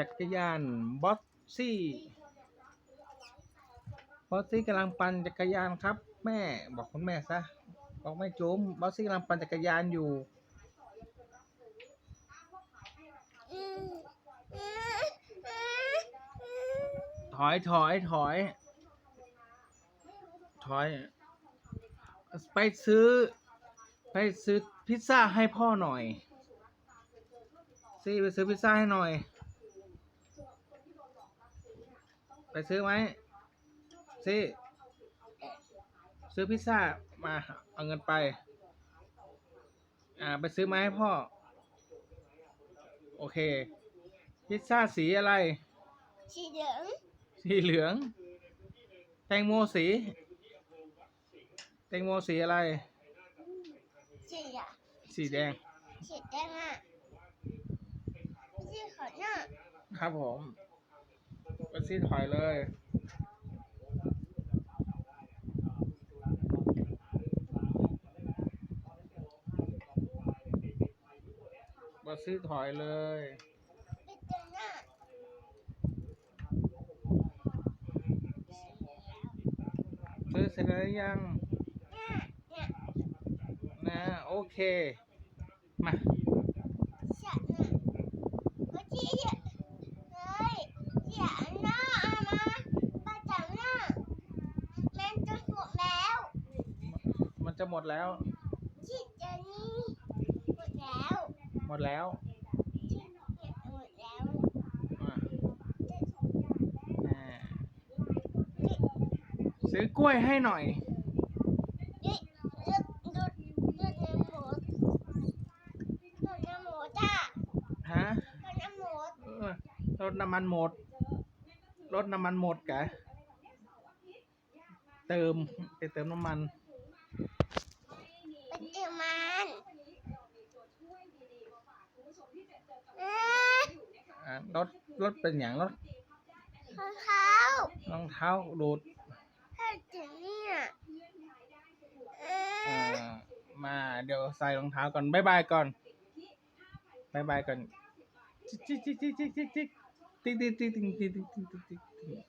จักรยานบอสซี่บอสซี่กำลังปั่นจักรยานครับ แม่บอกคุณแม่ซะบอกแม่จุ๋มบอสซี่กำลังปั่นจักรยานอยู่ถอยถอยถอย ถอย ไปซื้อ ไปซื้อพิซซ่าให้พ่อหน่อยซี่ไปซื้อพิซซ่าให้หน่อย ไปซื้อไหมซี่ซื้อพิซซ่ามาเอาเงินไป อ่า ไปซื้อมาให้พ่อ โอเค พิซซ่าสีอะไร สีเหลือง สีเหลือง แตงโมสี แตงโมสีอะไร สีอะสีแดง สีแดงอะสีขาวหน้าครับผม ไปซีถอยเลยบัซื้อถอยเลยเป็นตัวหน้าซื้อเสร็จแล้วยังเนี่ยเนี่ยนะโอเค มา ฉันน่ะเมื่อกี้เนี่ยเฮ้ยเสียหน้าเอามาประจำหน้ามันจะหมดแล้ว มัน จะหมดแล้วชีดเจนี่หมดแล้วหมดแล้วชีดเนี่ยหมดแล้วอะอ่าซื้อกล้วยให้หน่อย นี่เลือดเลือดเลือดในหมูเลือดในหมูจ้าฮะเลือดในหมูเออรถน้ำมันหมด รถน้ำมันหมดกะเติมไปเติมน้ำมันเอวมันเอ๊ะ อ่า รถรถเป็นอย่างรถของเขารองเท้าดูดถ้าถึงเนี่ยเอ๊อ่าะมาเดี๋ยวใส่รองเท้าก่อนบายบายก่อนบายบายก่อนจิ๊กจิ๊กจิ๊กจิ๊กจิ๊กจิ๊กจิ๊กติ๊กติ๊กติ๊กติ๊กติ๊กติ๊กติ๊กติ๊กติ๊ก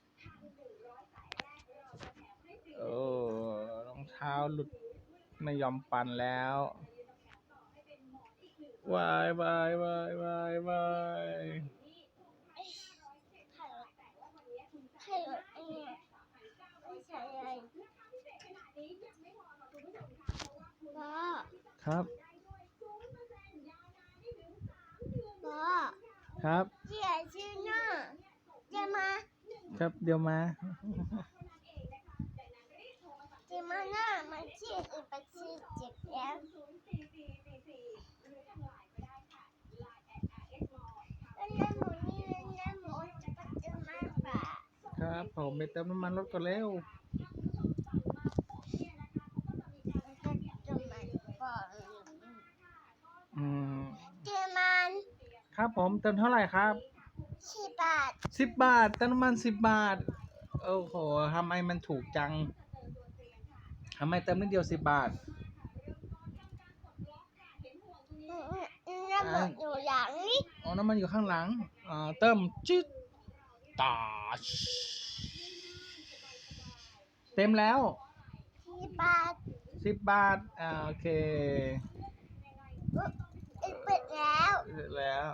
โอ้รองเท้าหลุดไม่ยอมปั่นแล้ววายวายวายวายวาย ให้รถให้รถเนี่ยไม่ใช่อะไรพ่อ ครับพ่อครับเสียชื่อหน้าจะมาครับเดี๋ยวมาจะมาหน้ามาเชียอีกไปเชียร์เจ็บแล้วแล้วน้ำหมูนี่แล้วน้ำหมูจะไปเจอมากกว่า ครับผมไปเติมน้ำมันรถก่อนแล้วก็จะมันก่อน อืม เจอมัน ครับผมเติมเท่าไหร่ครับสี่บาทสิบบาทเติมน้ำมันสิบบาท โอ้โหทำไมมันถูกจังทำไมเติมนิดเดียวสิบบาทน้ำหมูอยู่หลังนี่อ๋อน้ำมันอยู่ข้างหลังอ่าเติมจึ๊ดตาชเต็มแล้วสี่บาทสิบบาทอ่าโอเคอุ๊ยเปิดแล้วเสร็จแล้ว